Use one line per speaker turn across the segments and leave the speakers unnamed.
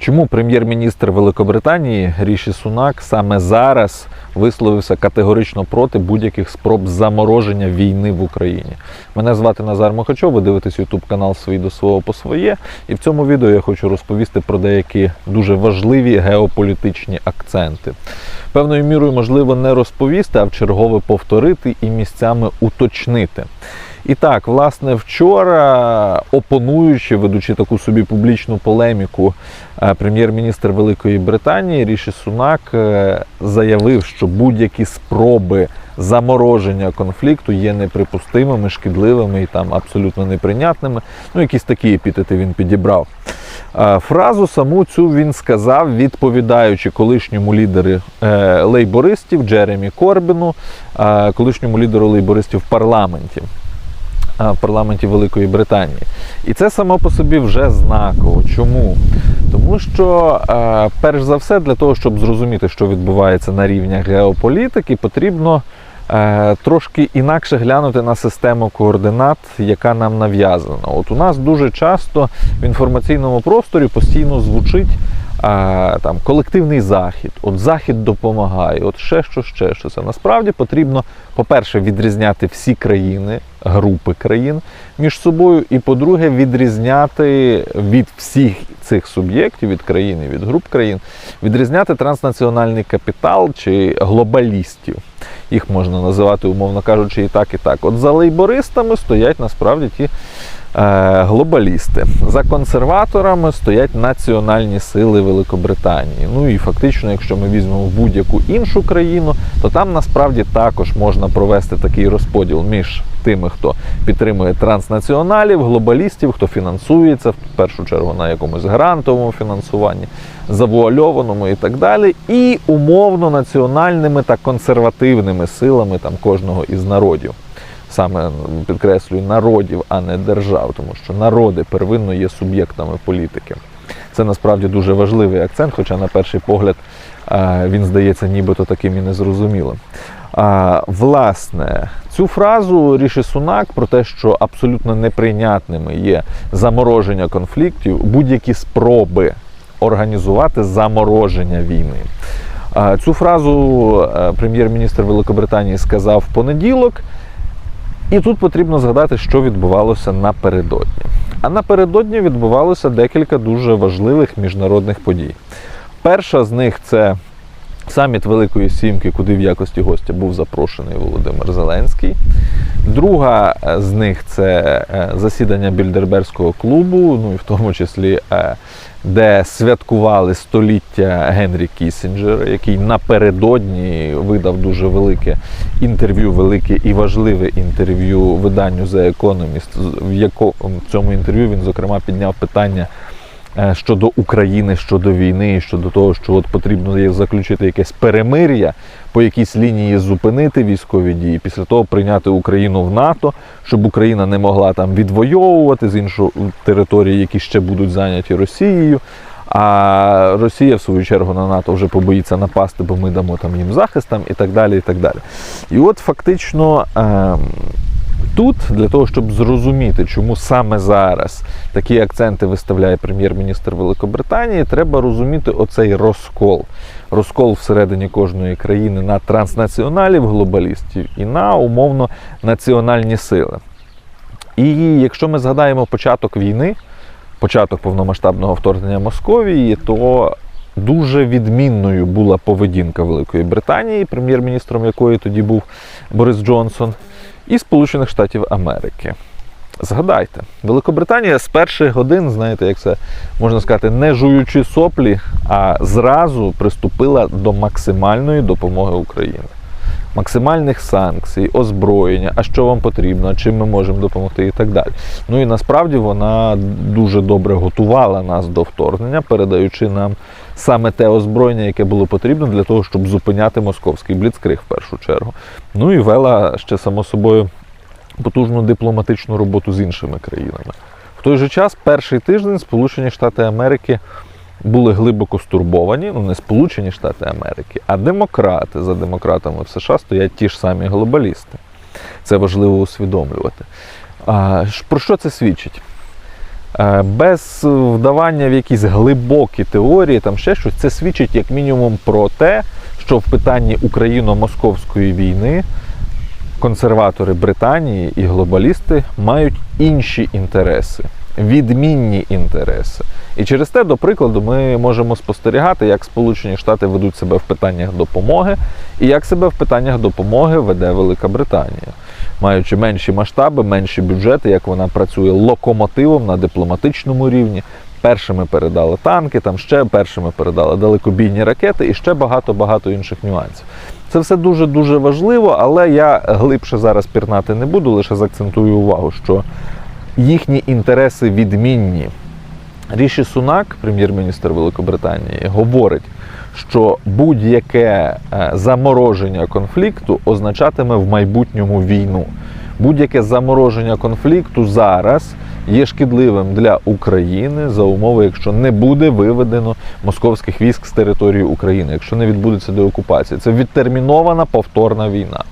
Чому прем'єр-міністр Великобританії Ріші Сунак саме зараз висловився категорично проти будь-яких спроб замороження війни в Україні? Мене звати Назар Мохачов, ви дивитесь ютуб канал «Свій до свого по своє. І в цьому відео я хочу розповісти про деякі дуже важливі геополітичні акценти. Певною мірою можливо не розповісти, а в чергове повторити і місцями уточнити. І так, власне, вчора, опонуючи, ведучи таку собі публічну полеміку, е, прем'єр-міністр Великої Британії Ріші Сунак е, заявив, що будь-які спроби замороження конфлікту є неприпустимими, шкідливими і там абсолютно неприйнятними. Ну, якісь такі епітети він підібрав. Е, Фразу саму цю він сказав, відповідаючи колишньому лідеру лейбористів Джеремі Корбіну, колишньому лідеру лейбористів в парламенті в парламенті Великої Британії. І це само по собі вже знаково. Чому? Тому що, е, перш за все, для того, щоб зрозуміти, що відбувається на рівнях геополітики, потрібно е, трошки інакше глянути на систему координат, яка нам нав'язана. От у нас дуже часто в інформаційному просторі постійно звучить. Там колективний захід, от захід допомагає, от ще що, ще що. Це насправді потрібно, по-перше, відрізняти всі країни, групи країн між собою, і по-друге, відрізняти від всіх цих суб'єктів, від країн і від груп країн, відрізняти транснаціональний капітал чи глобалістів. Їх можна називати, умовно кажучи, і так, і так. От за лейбористами стоять насправді ті. Е, глобалісти. За консерваторами стоять національні сили Великобританії. Ну і фактично, якщо ми візьмемо будь-яку іншу країну, то там насправді також можна провести такий розподіл між тими, хто підтримує транснаціоналів, глобалістів, хто фінансується в першу чергу на якомусь грантовому фінансуванні, завуальованому і так далі, і умовно національними та консервативними силами там кожного із народів саме підкреслюю народів, а не держав, тому що народи первинно є суб'єктами політики. Це насправді дуже важливий акцент, хоча на перший погляд він здається нібито таким і незрозумілим. А, Власне, цю фразу Ріші Сунак про те, що абсолютно неприйнятними є замороження конфліктів, будь-які спроби організувати замороження війни. Цю фразу прем'єр-міністр Великобританії сказав в понеділок. І тут потрібно згадати, що відбувалося напередодні. А напередодні відбувалося декілька дуже важливих міжнародних подій. Перша з них це саміт Великої Сімки, куди в якості гостя був запрошений Володимир Зеленський. Друга з них це е, засідання Більдерберського клубу, ну і в тому числі е, де святкували століття Генрі Кісінджера, який напередодні видав дуже велике інтерв'ю, велике і важливе інтерв'ю виданню The Economist, в якому в цьому інтерв'ю він зокрема підняв питання. Е, щодо України, щодо війни, щодо того, що от потрібно заключити якесь перемир'я, по якійсь лінії зупинити військові дії, після того прийняти Україну в НАТО, щоб Україна не могла там відвоювати з іншої території, які ще будуть зайняті Росією. А Росія, в свою чергу, на НАТО вже побоїться напасти, бо ми дамо там їм захист там, і так далі. І так далі. І от фактично. Е Тут для того, щоб зрозуміти, чому саме зараз такі акценти виставляє прем'єр-міністр Великобританії, треба розуміти оцей розкол. Розкол всередині кожної країни на транснаціоналів, глобалістів і на умовно національні сили. І якщо ми згадаємо початок війни, початок повномасштабного вторгнення Московії, то Дуже відмінною була поведінка Великої Британії, прем'єр-міністром якої тоді був Борис Джонсон і Сполучених Штатів Америки. Згадайте, Великобританія з перших годин, знаєте, як це можна сказати, не жуючи соплі, а зразу приступила до максимальної допомоги Україні. Максимальних санкцій, озброєння, а що вам потрібно, чим ми можемо допомогти і так далі. Ну і насправді вона дуже добре готувала нас до вторгнення, передаючи нам саме те озброєння, яке було потрібно для того, щоб зупиняти московський бліцкриг в першу чергу. Ну і вела ще само собою потужну дипломатичну роботу з іншими країнами. В той же час, перший тиждень Сполучені Штати Америки були глибоко стурбовані, ну не Сполучені Штати Америки, а демократи. За демократами в США стоять ті ж самі глобалісти. Це важливо усвідомлювати. А, Про що це свідчить? Без вдавання в якісь глибокі теорії, там ще щось, це свідчить як мінімум про те, що в питанні україно-московської війни консерватори Британії і глобалісти мають інші інтереси, відмінні інтереси. І через те, до прикладу, ми можемо спостерігати, як Сполучені Штати ведуть себе в питаннях допомоги, і як себе в питаннях допомоги веде Велика Британія. Маючи менші масштаби, менші бюджети, як вона працює локомотивом на дипломатичному рівні. Першими передали танки, там ще першими передали далекобійні ракети і ще багато-багато інших нюансів. Це все дуже дуже важливо, але я глибше зараз пірнати не буду, лише заакцентую увагу, що їхні інтереси відмінні. Ріші Сунак, прем'єр-міністр Великобританії, говорить, що будь-яке е, замороження конфлікту означатиме в майбутньому війну. Будь-яке замороження конфлікту зараз є шкідливим для України за умови, якщо не буде виведено московських військ з території України, якщо не відбудеться деокупація. Це відтермінована повторна війна.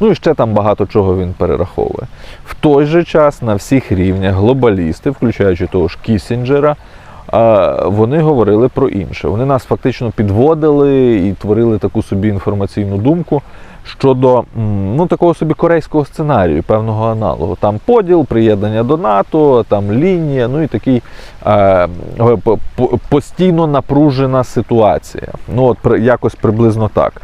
Ну і ще там багато чого він перераховує. В той же час на всіх рівнях глобалісти, включаючи того ж Кісінджера, вони говорили про інше. Вони нас фактично підводили і творили таку собі інформаційну думку щодо ну, такого собі корейського сценарію, певного аналогу. Там поділ, приєднання до НАТО, там лінія, ну і такий е, по- по- постійно напружена ситуація. Ну, от якось приблизно так.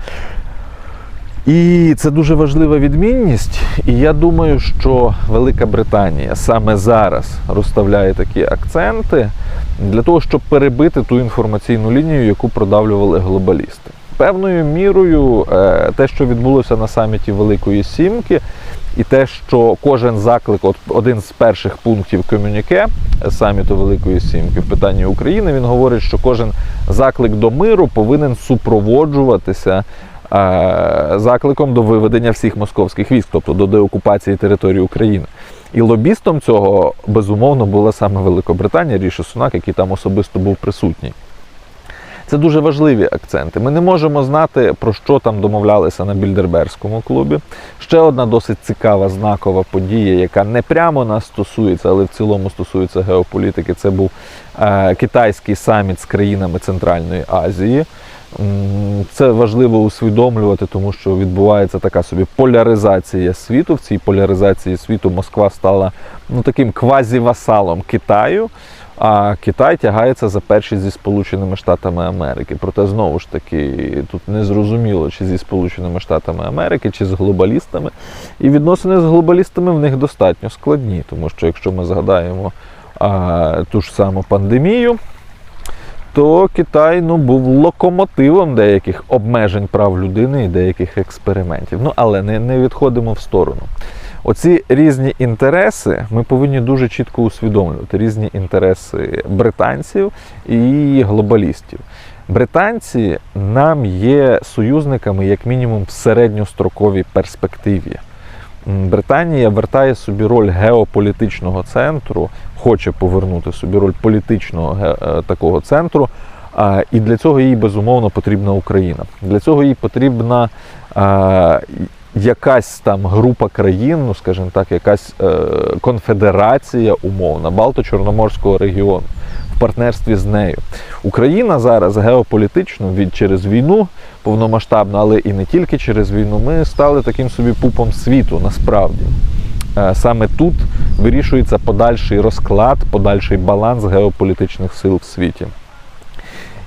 І це дуже важлива відмінність. І я думаю, що Велика Британія саме зараз розставляє такі акценти для того, щоб перебити ту інформаційну лінію, яку продавлювали глобалісти. Певною мірою е, те, що відбулося на саміті Великої Сімки, і те, що кожен заклик, от один з перших пунктів комюніке саміту Великої Сімки в питанні України, він говорить, що кожен заклик до миру повинен супроводжуватися закликом до виведення всіх московських військ, тобто до деокупації території України. І лобістом цього безумовно була саме Великобританія, Ріші Сунак, який там особисто був присутній. Це дуже важливі акценти. Ми не можемо знати, про що там домовлялися на Більдербергському клубі. Ще одна досить цікава знакова подія, яка не прямо нас стосується, але в цілому стосується геополітики. Це був е, китайський саміт з країнами Центральної Азії. Це важливо усвідомлювати, тому що відбувається така собі поляризація світу. В цій поляризації світу Москва стала ну, таким квазівасалом Китаю. А Китай тягається за перші зі Сполученими Штатами Америки. Проте знову ж таки тут не зрозуміло, чи зі Сполученими Штатами Америки, чи з глобалістами. І відносини з глобалістами в них достатньо складні, тому що якщо ми згадаємо а, ту ж саму пандемію, то Китай ну, був локомотивом деяких обмежень прав людини і деяких експериментів. Ну, але не, не відходимо в сторону. Оці різні інтереси ми повинні дуже чітко усвідомлювати. Різні інтереси британців і глобалістів. Британці нам є союзниками, як мінімум, в середньостроковій перспективі. Британія вертає собі роль геополітичного центру, хоче повернути собі роль політичного е, такого центру. І для цього їй безумовно потрібна Україна. Для цього їй потрібна якась там група країн, ну скажімо так, якась е, конфедерація умовна Балто-Чорноморського регіону в партнерстві з нею. Україна зараз геополітично від через війну повномасштабно, але і не тільки через війну. Ми стали таким собі пупом світу насправді. Е, Саме тут вирішується подальший розклад, подальший баланс геополітичних сил в світі.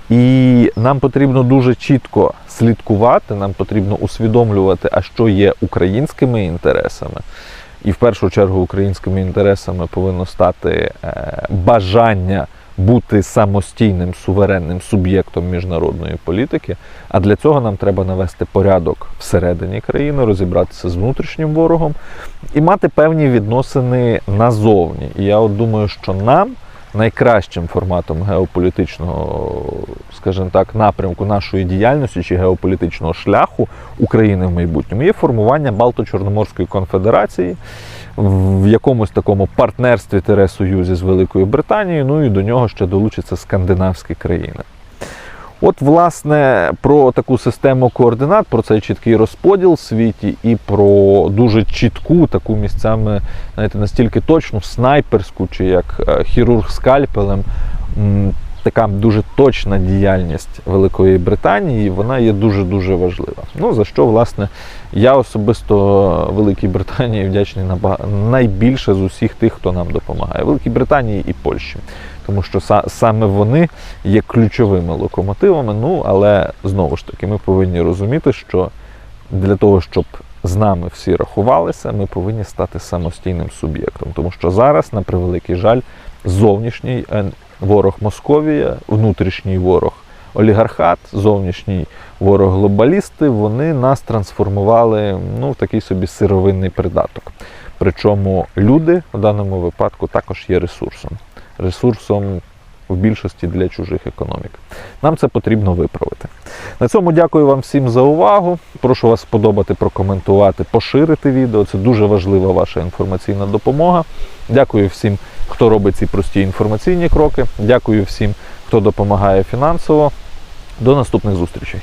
І нам потрібно дуже чітко слідкувати, нам потрібно усвідомлювати, а що є українськими інтересами. І в першу чергу українськими інтересами повинно стати е, бажання бути самостійним суверенним суб'єктом міжнародної політики. А для цього нам треба навести порядок всередині країни, розібратися з внутрішнім ворогом і мати певні відносини назовні. І я от думаю, що нам найкращим форматом геополітичного, скажімо так, напрямку нашої діяльності чи геополітичного шляху України в майбутньому є формування Балто-Чорноморської конфедерації в якомусь такому партнерстві союзі з Великою Британією. Ну і до нього ще долучаться скандинавські країни. От, власне, про таку систему координат, про цей чіткий розподіл в світі і про дуже чітку, таку місцями, знаєте, настільки точну, снайперську, чи як е, хірург скальпелем, така дуже точна діяльність Великої Британії, вона є дуже-дуже важлива. Ну, за що, власне, я особисто Великій Британії вдячний найбільше з усіх тих, хто нам допомагає. Великій Британії і Польщі. Тому що са- саме вони є ключовими локомотивами. Ну, але знову ж таки, ми повинні розуміти, що для того, щоб з нами всі рахувалися, ми повинні стати самостійним суб'єктом. Тому що зараз, на превеликий жаль, зовнішній е, ворог Московія, внутрішній ворог олігархат, зовнішній ворог глобалісти, вони нас трансформували ну, в такий собі сировинний придаток. Причому люди в даному випадку також є ресурсом. Ресурсом в більшості для чужих економік. Нам це потрібно виправити. На цьому дякую вам всім за увагу. Прошу вас сподобати, прокоментувати, поширити відео. Це дуже важлива ваша інформаційна допомога. Дякую всім, хто робить ці прості інформаційні кроки. Дякую всім, хто допомагає фінансово. До наступних зустрічей.